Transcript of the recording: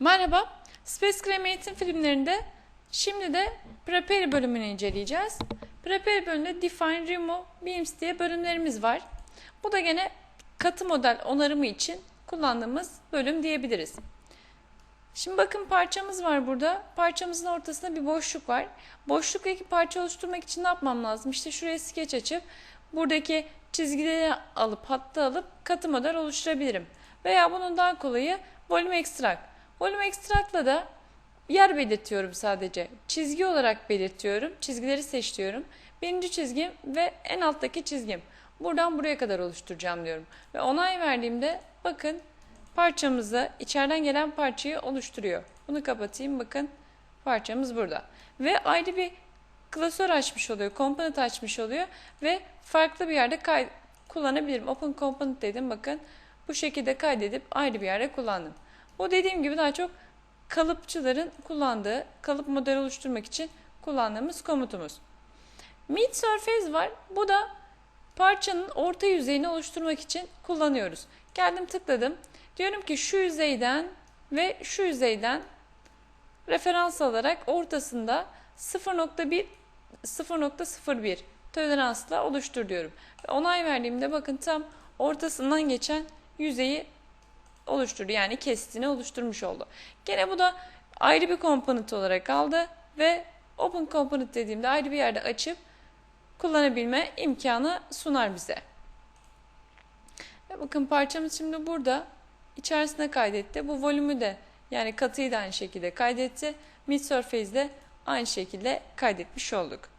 Merhaba, Space Krem eğitim filmlerinde şimdi de Prepare bölümünü inceleyeceğiz. Prepare bölümünde Define, Remove, Beams diye bölümlerimiz var. Bu da gene katı model onarımı için kullandığımız bölüm diyebiliriz. Şimdi bakın parçamız var burada. Parçamızın ortasında bir boşluk var. Boşluktaki parça oluşturmak için ne yapmam lazım? İşte şuraya skeç açıp buradaki çizgileri alıp hatta alıp katı model oluşturabilirim. Veya bunun daha kolayı volume extract. Volume extract'la da yer belirtiyorum sadece. Çizgi olarak belirtiyorum. Çizgileri seçiyorum. Birinci çizgim ve en alttaki çizgim. Buradan buraya kadar oluşturacağım diyorum. Ve onay verdiğimde bakın parçamızı içeriden gelen parçayı oluşturuyor. Bunu kapatayım bakın parçamız burada. Ve ayrı bir klasör açmış oluyor, component açmış oluyor ve farklı bir yerde kay kullanabilirim. Open component dedim bakın bu şekilde kaydedip ayrı bir yerde kullandım. Bu dediğim gibi daha çok kalıpçıların kullandığı, kalıp model oluşturmak için kullandığımız komutumuz. Mid surface var. Bu da parçanın orta yüzeyini oluşturmak için kullanıyoruz. Geldim tıkladım. Diyorum ki şu yüzeyden ve şu yüzeyden referans alarak ortasında 0.1 0.01 toleransla oluştur diyorum. Onay verdiğimde bakın tam ortasından geçen yüzeyi oluşturdu. Yani kestini oluşturmuş oldu. Gene bu da ayrı bir komponent olarak aldı ve open component dediğimde ayrı bir yerde açıp kullanabilme imkanı sunar bize. Ve bakın parçamız şimdi burada içerisine kaydetti. Bu volümü de yani katıyı da aynı şekilde kaydetti. Mid surface'de aynı şekilde kaydetmiş olduk.